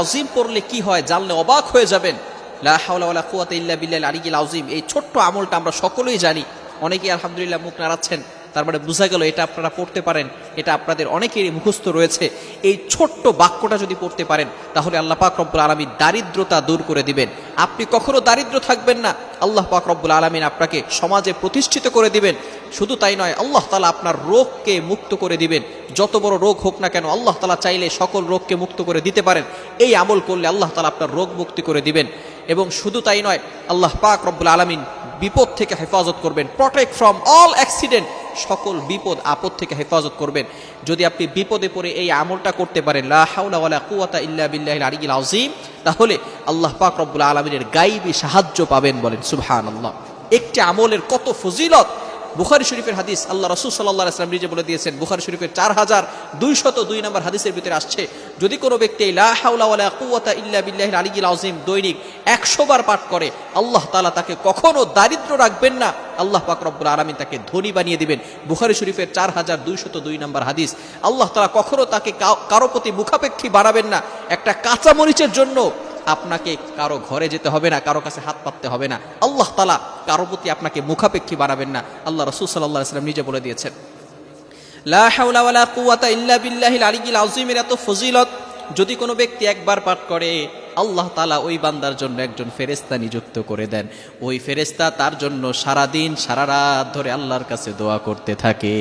আযীম পড়লে কি হয়? জানলে অবাক হয়ে যাবেন। আযীম, এই ছোট্ট আমলটা আমরা সকলেই জানি। অনেকেই আলহামদুলিল্লাহ মুখ তার মানে গেল এটা আপনারা পড়তে পারেন, এটা আপনাদের অনেকেরই মুখস্থ রয়েছে। এই ছোট্ট বাক্যটা যদি পড়তে পারেন, তাহলে আল্লাহ পাক রব্বুল আলমী দারিদ্রতা দূর করে দিবেন। আপনি কখনো দারিদ্র থাকবেন না, আল্লাহ পাক রব্বুল আলমিন আপনাকে সমাজে প্রতিষ্ঠিত করে দিবেন। শুধু তাই নয়, আল্লাহ তালা আপনার রোগকে মুক্ত করে দিবেন। যত বড় রোগ হোক না কেন, আল্লাহ তালা চাইলে সকল রোগকে মুক্ত করে দিতে পারেন। এই আমল করলে আল্লাহ তালা আপনার রোগ মুক্তি করে দিবেন। এবং শুধু তাই নয়, আল্লাহ পাক রব্বুল আলমিন বিপদ থেকে হেফাজত করবেন। প্রটেক্ট ফ্রম অল অ্যাক্সিডেন্ট সকল বিপদ আপদ থেকে হেফাজত করবেন। যদি আপনি বিপদে পড়ে এই আমলটা করতে পারেন আযীম, তাহলে আল্লাহ পাক রব্বুল আলামিনের গায়বী সাহায্য পাবেন বলেন, সুবহানাল্লাহ। একটি আমলের কত ফজিলত বুখারি শরীফের হাদিস আল্লাহ রসুল সাল্লাহ আসলাম নিজে বলে দিয়েছেন, বুখারি শরীফের চার হাজার দুইশত দুই নম্বর হাদিসের ভিতরে আসছে, যদি কোনো ব্যক্তি ইল্লা আলিয়্যিল আযীম দৈনিক একশো বার পাঠ করে, আল্লাহ তালা তাকে কখনো দারিদ্র রাখবেন না, আল্লাহ পাক রব্বুল তাকে ধনী বানিয়ে দিবেন। বুখারি শরীফের চার হাজার দুইশত দুই নম্বর হাদিস, আল্লাহ তালা কখনো তাকে কারও প্রতি মুখাপেক্ষী বাড়াবেন না। একটা কাঁচা মরিচের জন্য আপনাকে কারও ঘরে যেতে হবে না, কারও কাছে হাত পাততে হবে না। আল্লাহ তালা কারও প্রতি আপনাকে মুখাপেক্ষী বাড়াবেন না। আল্লাহ রসুল সাল্লাম নিজে বলে দিয়েছেন ফজিলত, যদি কোনো ব্যক্তি একবার পাঠ করে, আল্লাহ তালা ওই বান্দার জন্য একজন ফেরেস্তা নিযুক্ত করে দেন। ওই ফেরেস্তা তার জন্য সারা দিন সারা রাত ধরে আল্লাহর কাছে দোয়া করতে থাকে।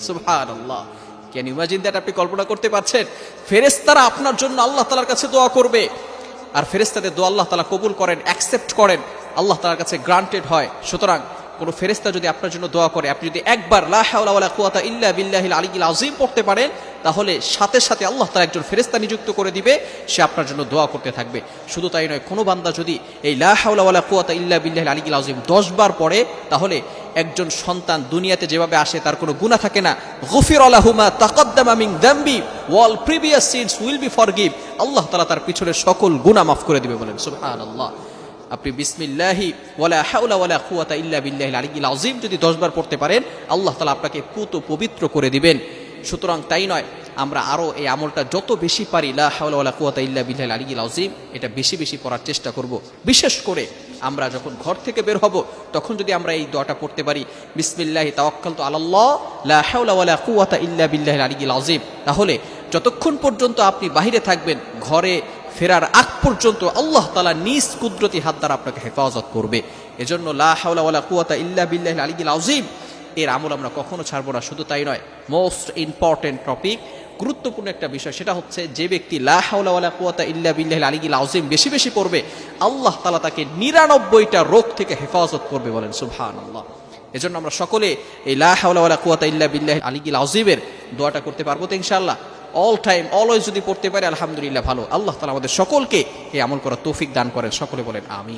সুবহানাল্লাহ। ক্যান ইমাজিন দ্যাট আপনি কল্পনা করতে পারছেন? ফেরেস্তারা আপনার জন্য আল্লাহ তালার কাছে দোয়া করবে। আর ফেরেস্তাদের দোয়া আল্লাহ তালা কবুল করেন অ্যাকসেপ্ট করেন। আল্লাহ তালার কাছে গ্রান্টেড হয়। সুতরাং কোনো ফেরেস্তা যদি আপনার জন্য দোয়া করে, আপনি যদি একবার লা হাওলা ওয়ালা কুওয়াতা ইল্লা বিল্লাহিল আলিয়্যিল আযীম পড়তে পারেন, তাহলে সাথে সাথে আল্লাহ তালা একজন ফেরেস্তা নিযুক্ত করে দিবে, সে আপনার জন্য দোয়া করতে থাকবে। শুধু তাই নয়, কোনো বান্দা যদি এই লা হাওলা ওয়ালা কুওয়াতা ইল্লা বিল্লাহিল আলিয়্যিল আযীম 10 বার পড়ে, তাহলে একজন সন্তান দুনিয়াতে যেভাবে আসে, তার কোনো গুনাহ থাকে না। গফির আলাহুমা তাকাদ্দামা দামবি, ওয়াল previous sins will be forgive. আল্লাহ তালা তার পিছনে সকল গুনাহ মাফ করে দিবে বলেন, সুবহানাল্লাহ। আপনি বিসমিল্লাহি, ওয়ালা হাওলা ওয়ালা কুওয়াতা ইল্লা বিল্লাহিল আলিয়্যিল আযীম যদি 10 বার পড়তে পারেন, আল্লাহ তাআলা আপনাকে পুত পবিত্র করে দিবেন। সুতরাং তাই নয়, আমরা আরও এই আমলটা যত বেশি পারি, লা হাওলা ওয়ালা কুওয়াতা ইল্লা বিল্লাহিল আলিয়্যিল আযীম, এটা বেশি বেশি পড়ার চেষ্টা করব। বিশেষ করে আমরা যখন ঘর থেকে বের হব, তখন যদি আমরা এই দোয়াটা পড়তে পারি, বিসমিল্লাহি তাওয়াক্কালতু আলাল্লাহ, লা হাওলা ওয়ালা কুওয়াতা ইল্লা বিল্লাহিল আলিয়্যিল আযীম। তাহলে যতক্ষণ পর্যন্ত আপনি বাহিরে থাকবেন, ঘরে ফেরার আগ পর্যন্ত আল্লাহ তালা নিজ কুদরতি হাত দ্বারা আপনাকে হেফাজত করবে। এজন্য লা হাওলা ওয়ালা কুওয়াতা ইল্লা বিল্লাহিল আলিয়্যিল আযীম, এর আমল আমরা কখনো ছাড়বো না, শুধু তাই নয় মোস্ট ইম্পর্টেন্ট টপিক গুরুত্বপূর্ণ একটা বিষয়, সেটা হচ্ছে যে ব্যক্তি লা হাওলা ওয়ালা কুওয়াতা ইল্লা বিল্লাহিল আলিয়্যিল আযীম বেশি বেশি পড়বে, আল্লাহ তালা তাকে নিরানব্বইটা রোগ থেকে হেফাজত করবে বলেন, সুবহানাল্লাহ। এজন্য আমরা সকলে এই লা হাওলা ওয়ালা কুওয়াতা ইল্লা বিল্লাহিল আলিয়্যিল আযীমের দোয়াটা করতে পারব তো ইনশাআল্লাহ। অল টাইম অলওয়েজ যদি পড়তে পারে, আলহামদুলিল্লাহ ভালো। আল্লাহ তালা আমাদের সকলকে এই আমল করার তৌফিক দান করেন, সকলে বলেন, আমিন।